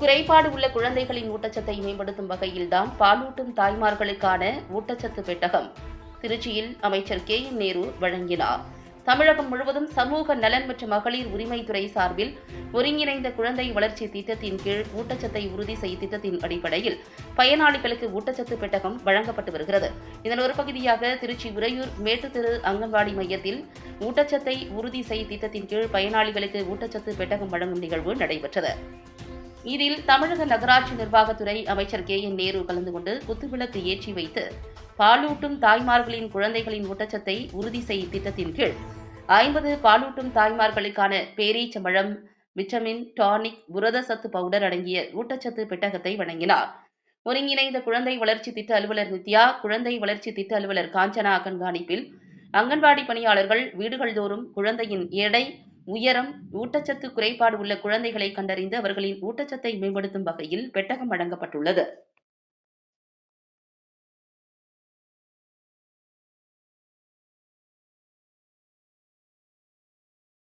குறைபாடு உள்ள குழந்தைகளின் ஊட்டச்சத்தை மேம்படுத்தும் வகையில்தான் பாலூட்டும் தாய்மார்களுக்கான ஊட்டச்சத்து பெட்டகம். திருச்சியில் அமைச்சர் கே என் நேரு வழங்கினார். தமிழகம் முழுவதும் சமூக நலன் மற்றும் மகளிர் உரிமைத்துறை சார்பில் ஒருங்கிணைந்த குழந்தை வளர்ச்சி திட்டத்தின் கீழ் ஊட்டச்சத்தை உறுதி செய் திட்டத்தின் அடிப்படையில் பயனாளிகளுக்கு ஊட்டச்சத்து பெட்டகம் வழங்கப்பட்டு வருகிறது. இதன் ஒரு பகுதியாக திருச்சி உறையூர் மேட்டுத்தெரு அங்கன்வாடி மையத்தில் ஊட்டச்சத்தை உறுதி செய் திட்டத்தின் கீழ் பயனாளிகளுக்கு ஊட்டச்சத்து பெட்டகம் வழங்கும் நிகழ்வு நடைபெற்றது. இதில் தமிழக நகராட்சி நிர்வாகத்துறை அமைச்சர் கே என் நேரு கலந்து கொண்டு குத்துவிளக்கு ஏற்றி வைத்து பாலூட்டும் தாய்மார்களின் குழந்தைகளின் ஊட்டச்சத்தை உறுதி செய் திட்டத்தின் கீழ் ஐம்பது பாலூட்டும் தாய்மார்களுக்கான பேரீச்சம்பழம் விட்டமின் டானிக் புரத சத்து பவுடர் அடங்கிய ஊட்டச்சத்து பெட்டகத்தை வழங்கினார் ஒருங்கிணைந்த குழந்தை வளர்ச்சி திட்ட அலுவலர் நித்யா குழந்தை வளர்ச்சி திட்ட அலுவலர் காஞ்சனா கண்காணிப்பில் அங்கன்வாடி பணியாளர்கள் வீடுகள் தோறும் குழந்தையின் எடை உயரம் ஊட்டச்சத்து குறைபாடு உள்ள குழந்தைகளை கண்டறிந்து அவர்களின் ஊட்டச்சத்தை மேம்படுத்தும் வகையில் பெட்டகம் வழங்கப்பட்டுள்ளது.